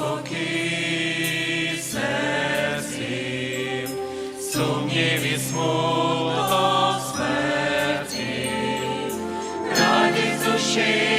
спокій серці, сумнів і смуток смерті, радість душі.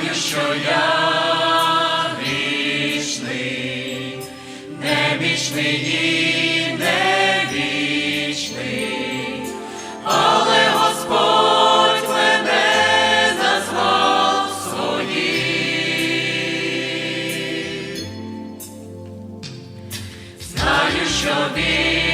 знаю, що я вічний, не вічний і не вічний, але Господь мене назвав своїм. Знаю, що він.